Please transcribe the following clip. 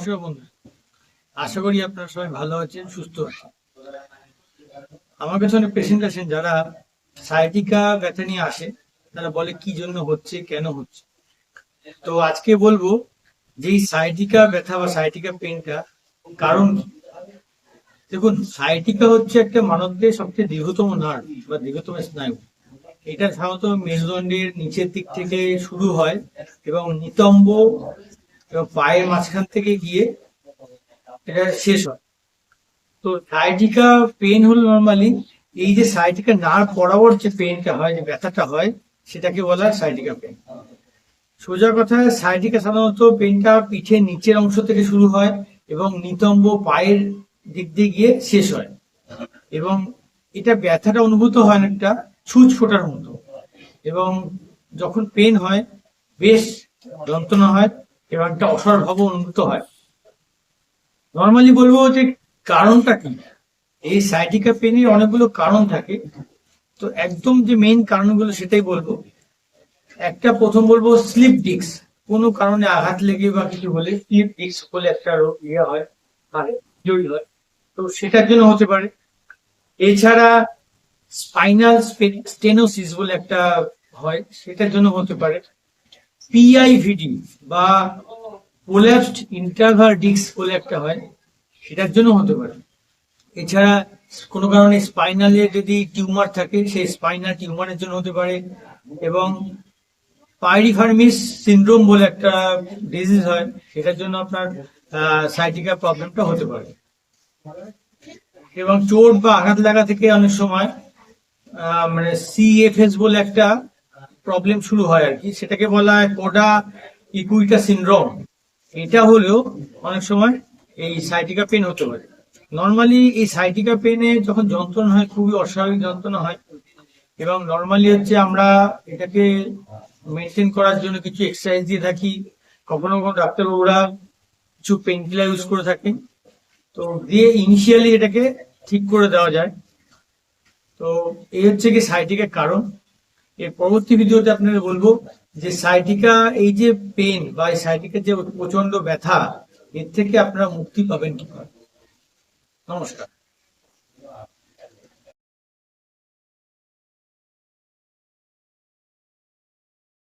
নমস্কার বন্ধু। আশা করি আপনারা সবাই ভালো আছেন, সুস্থ আছেন। আমার পেশেন্ট আছেন যারা ব্যথা নিয়ে আসে, তারা বলে কি জন্য হচ্ছে, কেন হচ্ছে। তো আজকে বলব যে ব্যথা বা সাইটিকা পেনটা কারণ দেখুন সাইটিকা হচ্ছে একটা মানবদের সবচেয়ে দীর্ঘতম নার্ভ বা দীর্ঘতম স্নায়ু। এটা সাধারণত মেরুদণ্ডের নিচের দিক থেকে শুরু হয় এবং নিতম্ব এবং পায়ের মাঝখান থেকে গিয়ে এটা শেষ হয়। তো সাইটিকা পেন হলো নর্মালি এই যে সাইটিকা নার্ভ বরাবর যে পেনটা হয়, যে ব্যথাটা হয়, সেটাকে বলা হয় সাইটিকা পেন সোজা কথা সাইটিকা সাধারণত পেনটা পিঠের নিচের অংশ থেকে শুরু হয় এবং নিতম্ব পায়ের দিক দিয়ে গিয়ে শেষ হয়। এবং এটা ব্যথাটা অনুভূত হয় অনেকটা ছুঁচ ফোটার মতো। এবং যখন পেন হয়, বেশ যন্ত্রণা হয় এবং একটা অসরভাব অনুভূত হয়। নর্মালি বলব যে কারণটা কি? এই সাইটিকা পেনের অনেকগুলো কারণ থাকে। তো একদম যে মেইন কারণগুলো সেটাই বলব। একটা প্রথম বলব স্লিপ ডিস্ক কোনো কারণে আঘাত লেগে বা কিছু হলে স্লিপ ডিস্ক বলে একটা রোগ ইয়ে হয় হাড়ে জড়ি হয়। তো সেটার জন্য হতে পারে। এছাড়া স্পাইনাল স্টেনোসিস বলে একটা হয়, সেটার জন্য হতে পারে। পিআইভিডি বা কোল্যাপসড ইন্টারভার ডিস্ক বলে একটা হয় সেটার জন্য হতে পারে। এছাড়া কোনো কারণে স্পাইনালে যদি টিউমার থাকে সেই স্পাইনাল টিউমারের জন্য হতে পারে এবং পাইরিফার্মিস সিন্ড্রোম বলে একটা ডিজিজ হয় সেটার জন্য আপনার সাইটিকা প্রবলেমটা হতে পারে। এবং চোট বা আঘাত লাগা থেকে অনেক সময় মানে সিএফএস বলে একটা প্রবলেম শুরু হয় আর কি। সেটাকে বলা হয় কোডা ইকুইটা সিনড্রোম। এটা হলেও অনেক সময় এই সাইটিকা পেন হতে পারে। নর্মালি এই সাইটিকা পেনে যখন যন্ত্রণা হয়, খুবই অস্বাভাবিক যন্ত্রণা হয় এবং নর্মালি হচ্ছে আমরা এটাকে মেনটেন করার জন্য কিছু এক্সারসাইজ দিয়ে থাকি। কখনো কখনো ডাক্তারবাবুরা কিছু পেন কিলার ইউজ করে থাকেন। তো দিয়ে ইনিশিয়ালি এটাকে ঠিক করে দেওয়া যায়। তো এই হচ্ছে কি সাইটিকার কারণ। এর পরবর্তী ভিডিওতে আপনাদের বলব যে সাইটিকা এই যে পেন বা এই যে প্রচণ্ড ব্যথা, এর থেকে আপনারা মুক্তি পাবেন কি করে নমস্কার।